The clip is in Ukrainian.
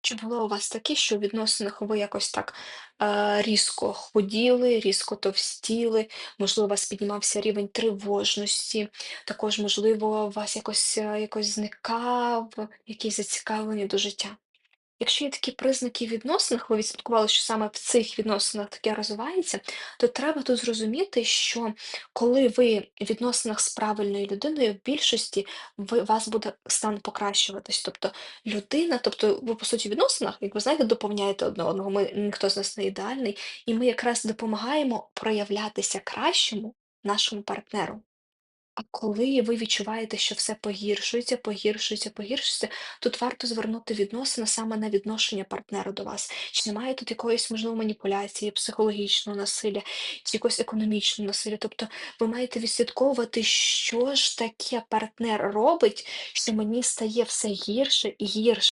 Чи було у вас таке, що в відносинах ви якось так е, різко худіли, різко товстіли, можливо, у вас піднімався рівень тривожності, також, можливо, у вас якось, е, якось зникав якісь зацікавлення до життя? Якщо є такі признаки в відносинах, ви відслідкували, що саме в цих відносинах таке розвивається, то треба тут зрозуміти, що коли ви в відносинах з правильною людиною, в більшості ви, вас буде стан покращуватись. Тобто людина, тобто ви по суті в відносинах, як ви знаєте, доповняєте одне одного. Ми ніхто з нас не ідеальний, і ми якраз допомагаємо проявлятися кращому нашому партнеру. А коли ви відчуваєте, що все погіршується, погіршується, погіршується, тут варто звернути відносини саме на відношення партнера до вас. Чи немає тут якоїсь, можливо, маніпуляції, психологічного насилля, чи якогось економічного насилля? Тобто ви маєте відслідковувати, що ж таке партнер робить, що мені стає все гірше і гірше.